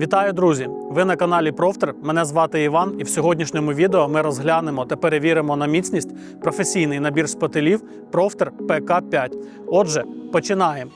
Вітаю, друзі! Ви на каналі Профтер. Мене звати Іван, і в сьогоднішньому відео ми розглянемо та перевіримо на міцність професійний набір спотелів Профтер ПК5. Отже, починаємо.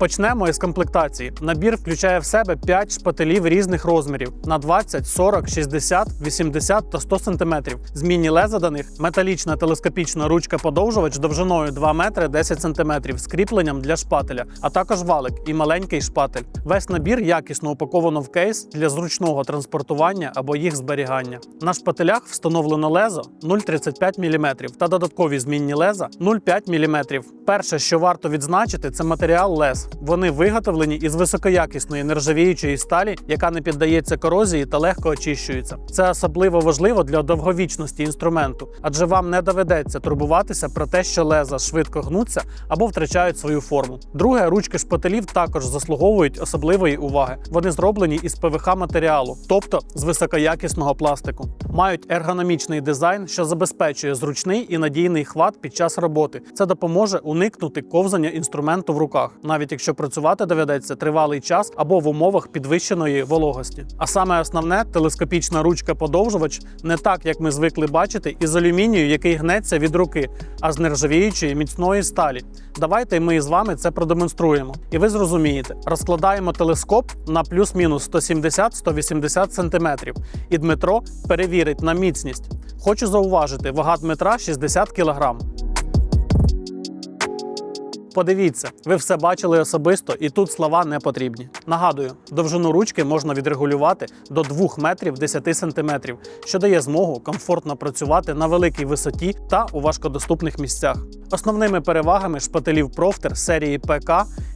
Почнемо із комплектації. Набір включає в себе 5 шпателів різних розмірів на 20, 40, 60, 80 та 100 см. Змінні леза до них металічна телескопічна ручка подовжувач довжиною 2 метри 10 см з кріпленням для шпателя, а також валик і маленький шпатель. Весь набір якісно упаковано в кейс для зручного транспортування або їх зберігання. На шпателях встановлено лезо 0,35 мм та додаткові змінні леза 0,5 мм. Перше, що варто відзначити, це матеріал лез. Вони виготовлені із високоякісної нержавіючої сталі, яка не піддається корозії та легко очищується. Це особливо важливо для довговічності інструменту, адже вам не доведеться турбуватися про те, що леза швидко гнуться або втрачають свою форму. Друге, ручки шпателів також заслуговують особливої уваги. Вони зроблені із ПВХ матеріалу, тобто з високоякісного пластику. Мають ергономічний дизайн, що забезпечує зручний і надійний хват під час роботи. Це допоможе уникнути ковзання інструменту в руках, навіть якщо працювати доведеться тривалий час або в умовах підвищеної вологості. А саме основне телескопічна ручка подовжувач не так, як ми звикли бачити, із алюмінію, який гнеться від руки, а з нержавіючої міцної сталі. Давайте ми з вами це продемонструємо, і ви зрозумієте. Розкладаємо телескоп на плюс-мінус 170-180 см, і Дмитро перевірить на міцність. Хочу зауважити, вага Дмитра 60 кг. Подивіться, ви все бачили особисто, і тут слова не потрібні. Нагадую, довжину ручки можна відрегулювати до 2 метрів 10 сантиметрів, що дає змогу комфортно працювати на великій висоті та у важкодоступних місцях. Основними перевагами шпателів Профтер серії ПК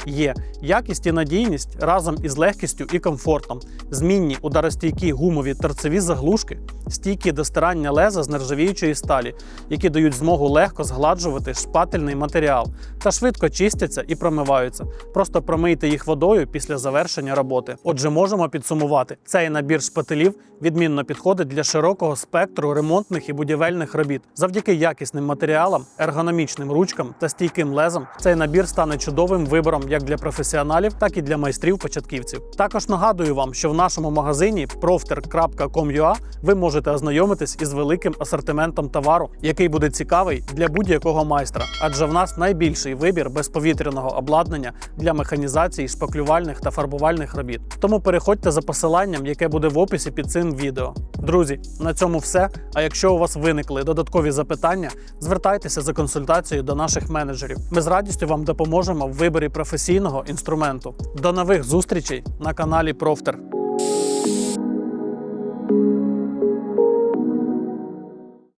є якість і надійність разом із легкістю і комфортом, змінні ударостійкі гумові торцеві заглушки, стійкі до стирання леза з нержавіючої сталі, які дають змогу легко згладжувати шпательний матеріал та швидко чистяться і промиваються. Просто промийте їх водою після завершення роботи. Отже, можемо підсумувати, цей набір шпателів відмінно підходить для широкого спектру ремонтних і будівельних робіт. Завдяки якісним матеріалам, ергономічним ручкам та стійким лезам цей набір стане чудовим вибором як для професіоналів, так і для майстрів-початківців. Також нагадую вам, що в нашому магазині profter.com.ua ви можете ознайомитись із великим асортиментом товару, який буде цікавий для будь-якого майстра, адже в нас найбільший вибір безповітряного обладнання для механізації, шпаклювальних та фарбувальних робіт. Тому переходьте за посиланням, яке буде в описі під цим відео. Друзі, на цьому все. А якщо у вас виникли додаткові запитання, звертайтеся за консультацією до наших менеджерів. Ми з радістю вам допоможемо в виборі професійного інструменту. До нових зустрічей на каналі Профтер.